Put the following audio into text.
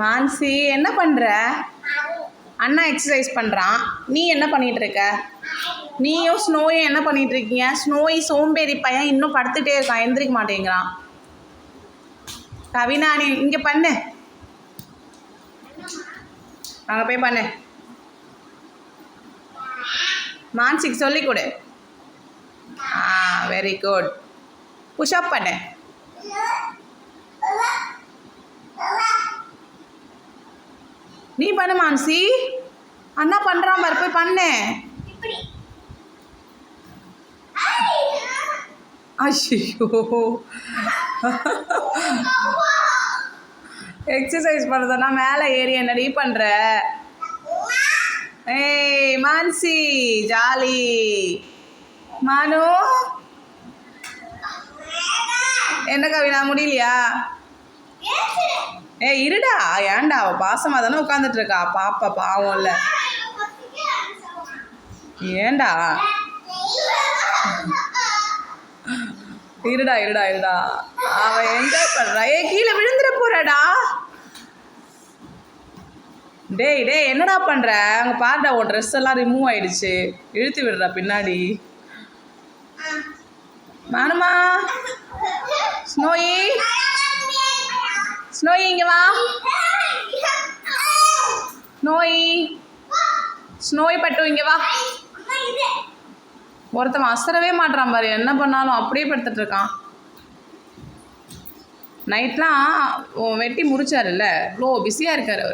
மான்சி என்ன பண்ணுற அண்ணா எக்ஸசைஸ் பண்ணுறான் நீ என்ன பண்ணிட்டு இருக்க நீயும் ஸ்னோயும் என்ன பண்ணிட்டு இருக்கீங்க ஸ்னோய் சோம்பேறி பையன் இன்னும் படுத்துட்டே இருக்கான். எந்திரிக்க மாட்டேங்கிறான். கவினா நீ இங்கே பண்ணு. அங்கே போய் பண்ணு. மான்சிக்கு சொல்லிக் கொடு. ஆ வெரி குட் புஷ்அப் பண்ணு. நீ பண்ணு மான்சி. அண்ணா பண்ணுறான் பாரு போய் பண்ணு. ஐயோ எக்ஸசைஸ் பண்ணுறதுனா மேலே ஏறி என்னடி பண்ணுற ஏய் மான்சி ஜாலி. மானு. என்ன கவினா முடியலையா? ஏய் இருடா. ஏன்டா அவ பாசமாக தானே உட்காந்துட்டு இருக்கா பாப்பா பாவம் இல்லை ஏன்டா? இருடா இருடா இருடா. அவ என்ஜாய் பண்றா. ஏய் கீழே விழுந்துட போறடா. டேய் டேய் என்னடா பண்ற? அங்க பாருடா உன் ட்ரெஸ் எல்லாம் ரிமூவ் ஆயிடுச்சு. இழுத்து விடுறா பின்னாடி. மானுமா? ஸ்னோயி? ஸ்னோயி இங்க வா. ஸ்னோயி ஸ்னோய் பட்டு இங்க வா. ஒருத்தன் அசரவே மாட்றான் பாரு என்ன பண்ணாலும் அப்படியே படுத்துட்டு இருக்கான். நைட்லாம் வெட்டி முடிச்சாருல்ல இவ்வளோ பிஸியாக இருக்கார் அவர்.